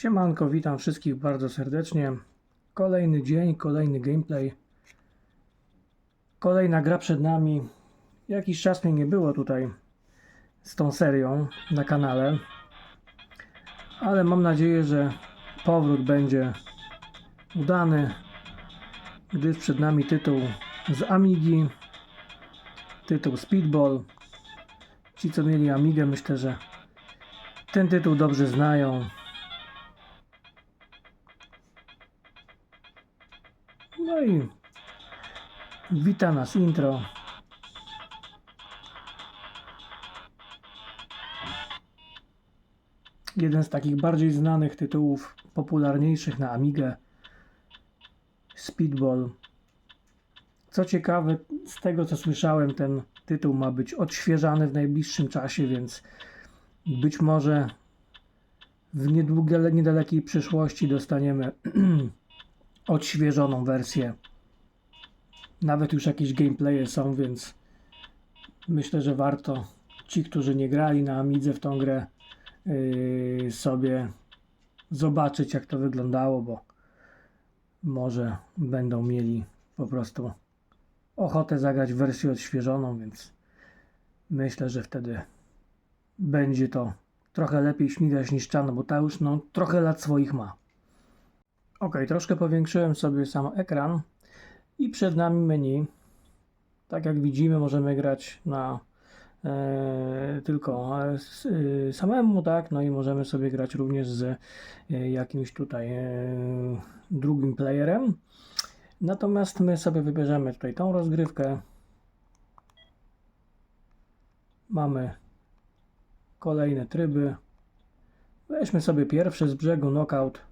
Siemanko, witam wszystkich bardzo serdecznie. Kolejny dzień, kolejny gameplay. Kolejna gra przed nami. Jakiś czas mnie nie było tutaj z tą serią na kanale. Ale mam nadzieję, że powrót będzie udany, gdyż przed nami tytuł z Amigi, tytuł Speedball. Ci, co mieli Amigę, myślę, że ten tytuł dobrze znają. I wita nas intro. Jeden z takich bardziej znanych tytułów, popularniejszych na Amigę. Speedball. Co ciekawe, z tego co słyszałem, ten tytuł ma być odświeżany w najbliższym czasie, więc być może w niedługiej, niedalekiej przyszłości dostaniemy odświeżoną wersję. Nawet już jakieś gameplaye są, więc myślę, że warto ci, którzy nie grali na Amidze w tą grę, yy, sobie zobaczyć, jak to wyglądało, bo może będą mieli po prostu ochotę zagrać w wersję odświeżoną, więc myślę, że wtedy będzie to trochę lepiej śmigać niż czarno, bo ta już no, trochę lat swoich ma. Ok, troszkę powiększyłem sobie sam ekran i przed nami menu. Tak jak widzimy, możemy grać na e, tylko e, e, samemu, tak? No i możemy sobie grać również z e, jakimś tutaj e, drugim playerem. Natomiast my sobie wybierzemy tutaj tą rozgrywkę. Mamy kolejne tryby. Weźmy sobie pierwszy z brzegu knockout.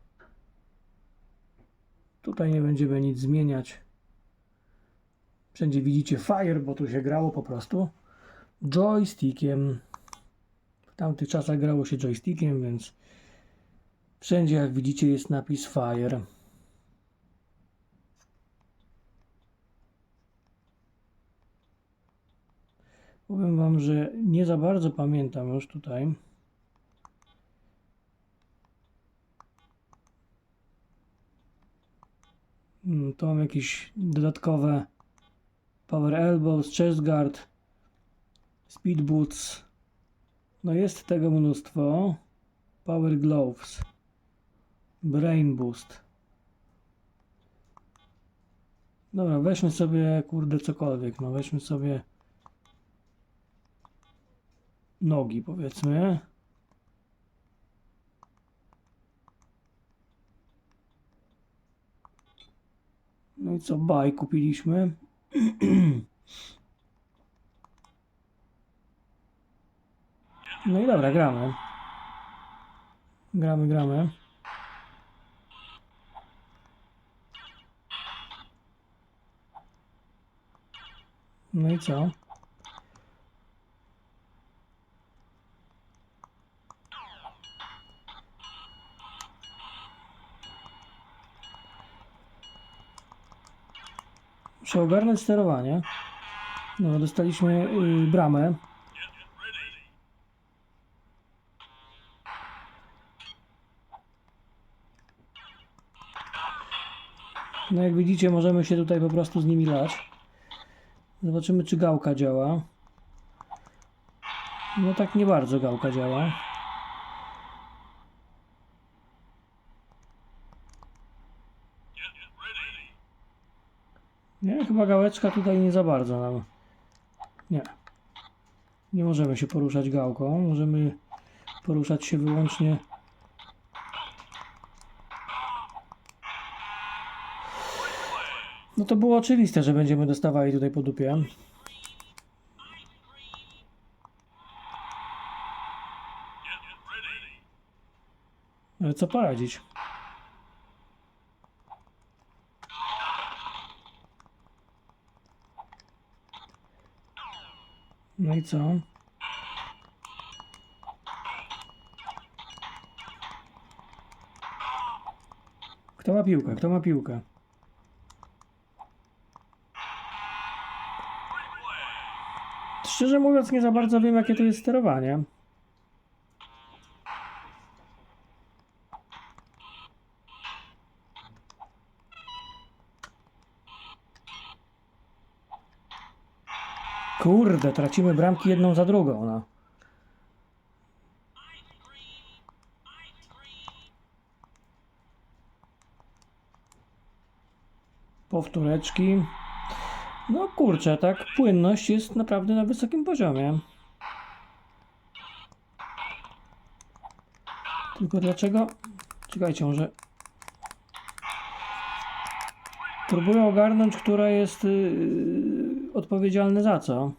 Tutaj nie będziemy nic zmieniać. Wszędzie widzicie fire, bo tu się grało po prostu joystickiem. W tamtych czasach grało się joystickiem, więc wszędzie jak widzicie jest napis fire. Powiem Wam, że nie za bardzo pamiętam już tutaj. To mam jakieś dodatkowe Power Elbows, Chest Guard, Speed Boots. No jest tego mnóstwo. Power Gloves, Brain Boost. Dobra, weźmy sobie, kurde, cokolwiek. No weźmy sobie nogi, powiedzmy. No i co, baj kupiliśmy. No i dobra, gramy. Gramy, gramy. No i co? Muszę ogarnąć sterowanie. No, dostaliśmy y, bramę. No jak widzicie, możemy się tutaj po prostu z nimi lać. Zobaczymy, czy gałka działa. No tak nie bardzo gałka działa. Nie, chyba gałeczka tutaj nie za bardzo nam. Nie. Nie możemy się poruszać gałką. Możemy poruszać się wyłącznie. No to było oczywiste, że będziemy dostawali tutaj po dupie. Ale co poradzić? No i co? Kto ma piłkę? Kto ma piłkę? Szczerze mówiąc, nie za bardzo wiem, jakie to jest sterowanie. Kurde, tracimy bramki jedną za drugą, no. Powtóreczki. No kurczę, tak, płynność jest naprawdę na wysokim poziomie. Tylko dlaczego? Czekajcie, może... Próbuję ogarnąć, która jest yy, odpowiedzialny za co.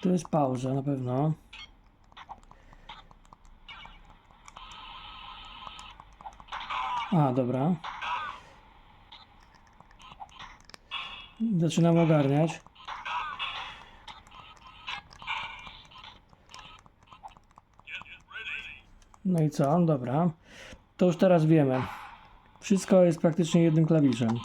To jest pauza na pewno. A, dobra. Zaczynam ogarniać. No i co? Dobra. To już teraz wiemy. Wszystko jest praktycznie jednym klawiszem.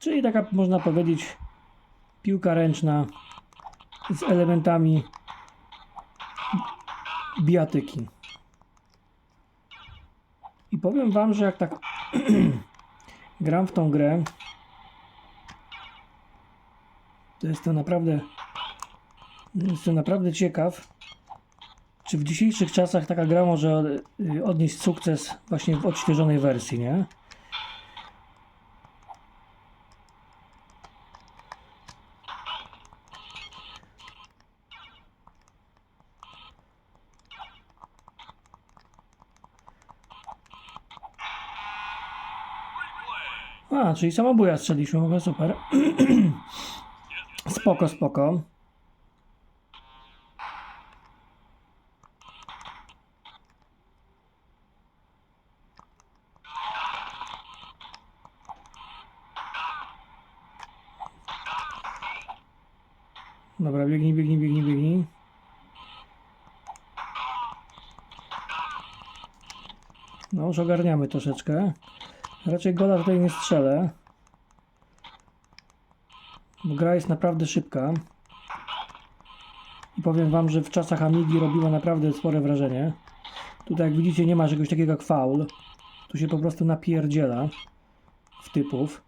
Czyli taka można powiedzieć piłka ręczna z elementami bijatyki. I powiem wam, że jak tak gram w tą grę, to jestem naprawdę jestem naprawdę ciekaw, czy w dzisiejszych czasach taka gra może y, odnieść sukces właśnie w odświeżonej wersji, nie? A, czyli samobuja strzeliśmy, ogóle super. spoko, spoko. Dobra, biegnij, biegnij, biegnij, biegnij. No już ogarniamy troszeczkę. Raczej gola tutaj nie strzelę. Bo gra jest naprawdę szybka. I powiem wam, że w czasach Amigi robiła naprawdę spore wrażenie. Tutaj jak widzicie nie ma czegoś takiego jak faul. Tu się po prostu napierdziela w typów.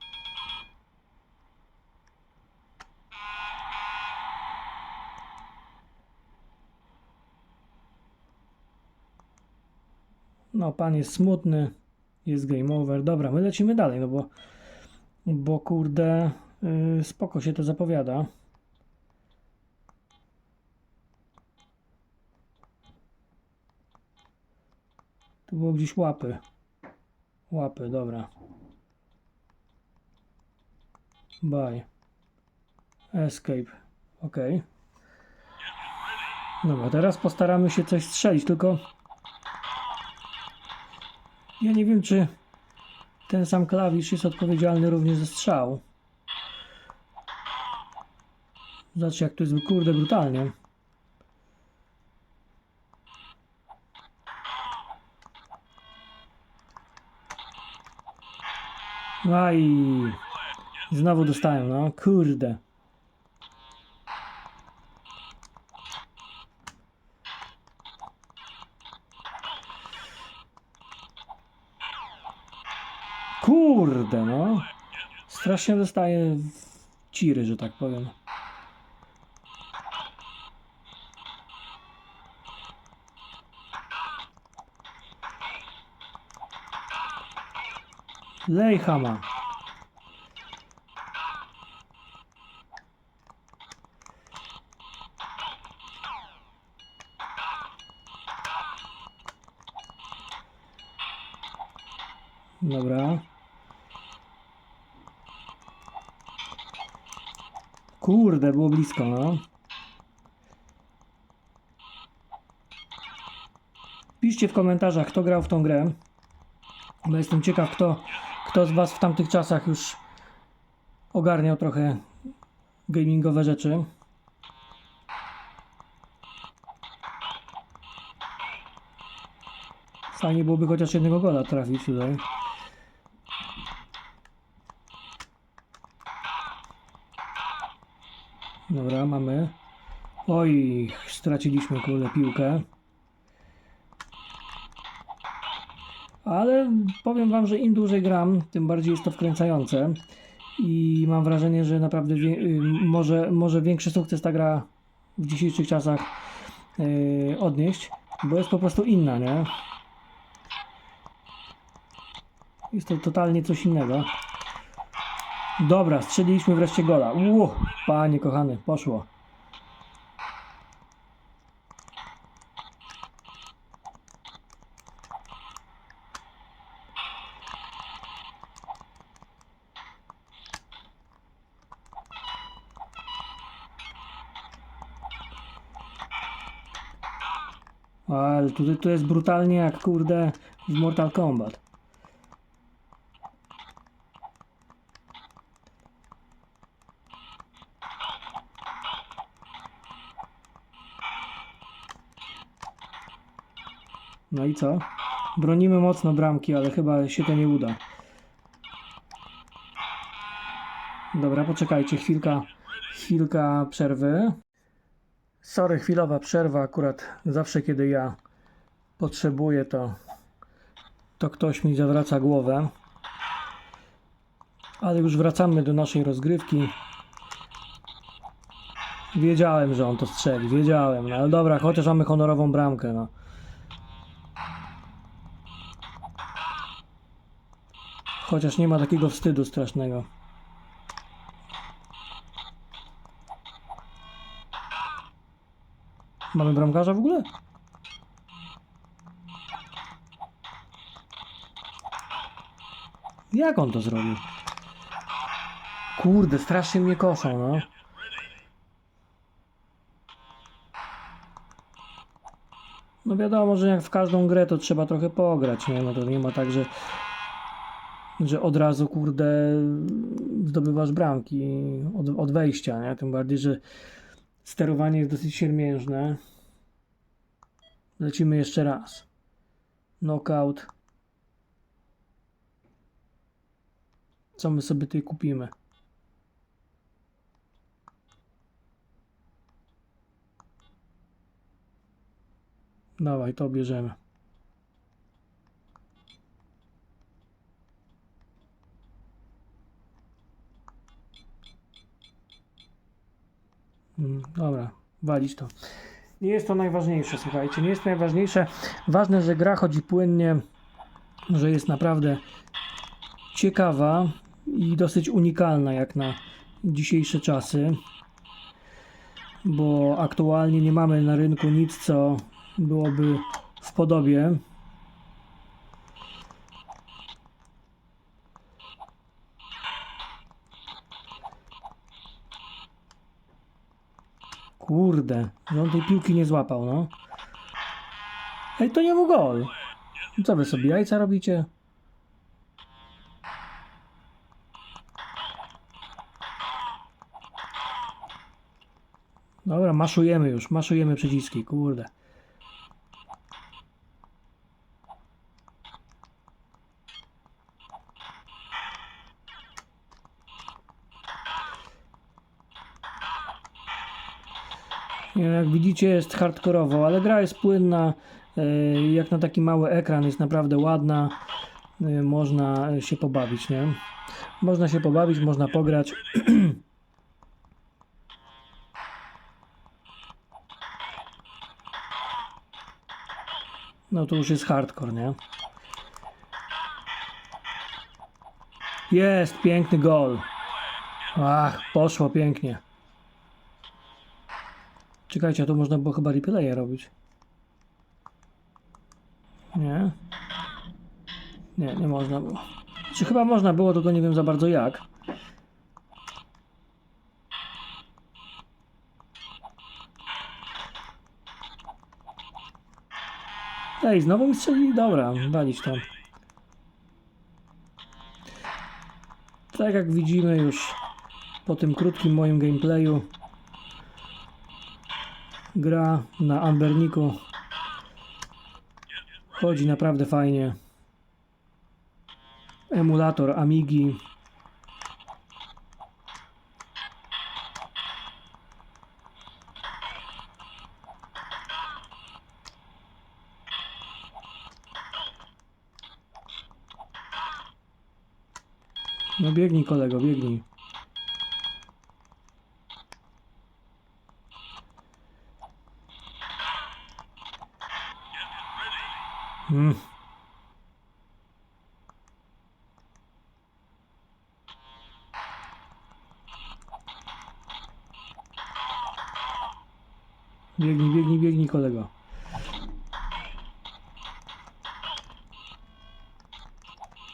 No, pan jest smutny. Jest game over. Dobra, my lecimy dalej, no bo, bo kurde, yy, spoko się to zapowiada. Tu było gdzieś łapy. Łapy, dobra. Bye. Escape. Ok. Dobra, teraz postaramy się coś strzelić, tylko ja nie wiem, czy ten sam klawisz jest odpowiedzialny również za strzał. Zobaczcie, jak to jest kurde brutalnie. Aj. Znowu dostałem, no. Kurde, no. Strasznie dostaję ciry, że tak powiem. Lej blisko, no. Piszcie w komentarzach, kto grał w tą grę. Bo jestem ciekaw, kto, kto z Was w tamtych czasach już ogarniał trochę gamingowe rzeczy. Fajnie byłoby chociaż jednego gola trafić tutaj. Mamy. Oj, straciliśmy kurde piłkę. Ale powiem wam, że im dłużej gram, tym bardziej jest to wkręcające. I mam wrażenie, że naprawdę y, może, może większy sukces ta gra w dzisiejszych czasach y, odnieść, bo jest po prostu inna, nie? Jest to totalnie coś innego. Dobra, strzeliliśmy wreszcie gola. Uuu, panie kochany, poszło. Ale tutaj to jest brutalnie jak kurde w Mortal Kombat. Co? Bronimy mocno bramki, ale chyba się to nie uda. Dobra, poczekajcie, chwilka, chwilka przerwy. Sorry, chwilowa przerwa. Akurat zawsze, kiedy ja potrzebuję, to, to ktoś mi zawraca głowę. Ale już wracamy do naszej rozgrywki. Wiedziałem, że on to strzeli, wiedziałem. No ale dobra, chociaż mamy honorową bramkę, no. Chociaż nie ma takiego wstydu strasznego. Mamy bramkarza w ogóle? Jak on to zrobił? Kurde, strasznie mnie koszą, no. No wiadomo, że jak w każdą grę to trzeba trochę pograć, nie? No to nie ma tak, że że od razu, kurde, zdobywasz bramki od, od wejścia, nie? Tym bardziej, że sterowanie jest dosyć siermiężne. Lecimy jeszcze raz. Knockout. Co my sobie tutaj kupimy? Dawaj, to bierzemy. Mm, Dobra, walić to. Nie jest to najważniejsze, słuchajcie, nie jest najważniejsze. Ważne, że gra chodzi płynnie, że jest naprawdę ciekawa i dosyć unikalna jak na dzisiejsze czasy, bo aktualnie nie mamy na rynku nic, co byłoby w podobie. Kurde, on tej piłki nie złapał, no. Ej, to nie był gol. Co wy sobie jajca robicie? Dobra, maszujemy już, maszujemy przyciski, kurde. Jak widzicie jest hardkorowo, ale gra jest płynna, e, jak na taki mały ekran jest naprawdę ładna, e, można się pobawić, nie? Można się pobawić, można pograć. No to już jest hardcore, nie? Jest, piękny gol. Ach, poszło pięknie. Czekajcie, tu można było chyba replaya robić. Nie? Nie, nie można było. Czy chyba można było, tylko nie wiem za bardzo jak. Ej, znowu mi strzelili? Dobra, walić to. Tak jak widzimy już po tym krótkim moim gameplayu gra na amberniku. Chodzi naprawdę fajnie. Emulator Amigi. No biegnij kolego, biegnij. Mm. Biegnij, biegnij, biegnij kolego.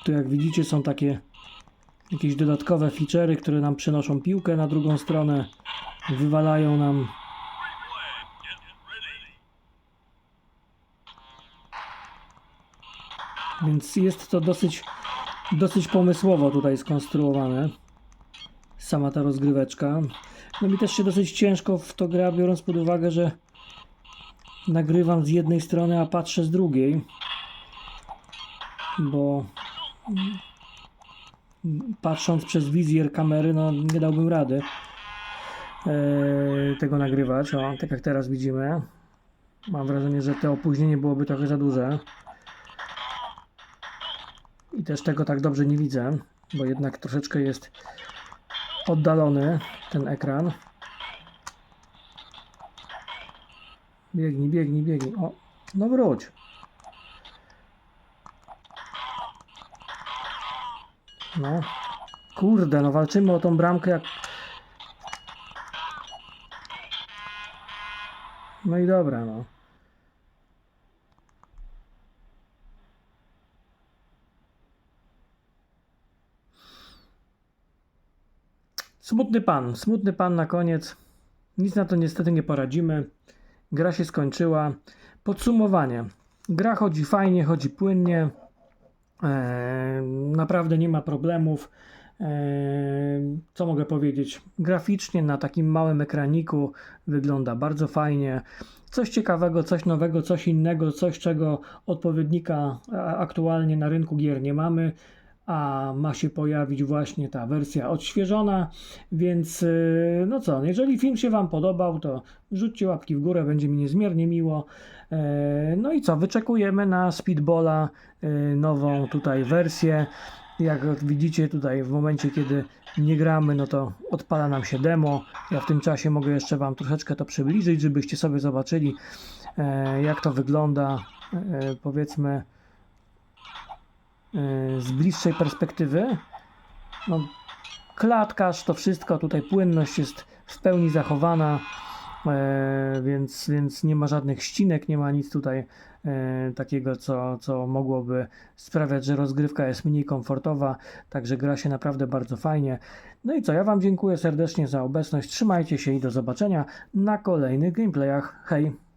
Tu jak widzicie są takie jakieś dodatkowe feature'y, które nam przenoszą piłkę na drugą stronę, wywalają nam Więc jest to dosyć, dosyć pomysłowo tutaj skonstruowane. Sama ta rozgryweczka. No mi też się dosyć ciężko w to gra, biorąc pod uwagę, że nagrywam z jednej strony, a patrzę z drugiej. Bo patrząc przez wizjer kamery, no nie dałbym rady e, tego nagrywać. O, tak jak teraz widzimy. Mam wrażenie, że to opóźnienie byłoby trochę za duże. I też tego tak dobrze nie widzę, bo jednak troszeczkę jest oddalony ten ekran. Biegnij, biegnij, biegnij. O, no wróć. No. Kurde, no walczymy o tą bramkę jak... No i dobra, no. Smutny pan, smutny pan na koniec. Nic na to niestety nie poradzimy. Gra się skończyła. Podsumowanie. Gra chodzi fajnie, chodzi płynnie. Eee, naprawdę nie ma problemów. Eee, co mogę powiedzieć? Graficznie na takim małym ekraniku wygląda bardzo fajnie. Coś ciekawego, coś nowego, coś innego, coś czego odpowiednika aktualnie na rynku gier nie mamy a ma się pojawić właśnie ta wersja odświeżona, więc yy, no co, jeżeli film się Wam podobał, to rzućcie łapki w górę, będzie mi niezmiernie miło. Yy, No i co, wyczekujemy na Speedballa yy, nową tutaj wersję. Jak widzicie tutaj w momencie, kiedy nie gramy, no to odpala nam się demo. Ja w tym czasie mogę jeszcze Wam troszeczkę to przybliżyć, żebyście sobie zobaczyli, e, jak to wygląda, e, powiedzmy, e, z bliższej perspektywy. No, klatkarz, to wszystko, tutaj płynność jest w pełni zachowana, e, więc, więc nie ma żadnych ścinek, nie ma nic tutaj e, takiego, co, co mogłoby sprawiać, że rozgrywka jest mniej komfortowa, także gra się naprawdę bardzo fajnie. No i co, ja Wam dziękuję serdecznie za obecność, trzymajcie się i do zobaczenia na kolejnych gameplayach. Hej!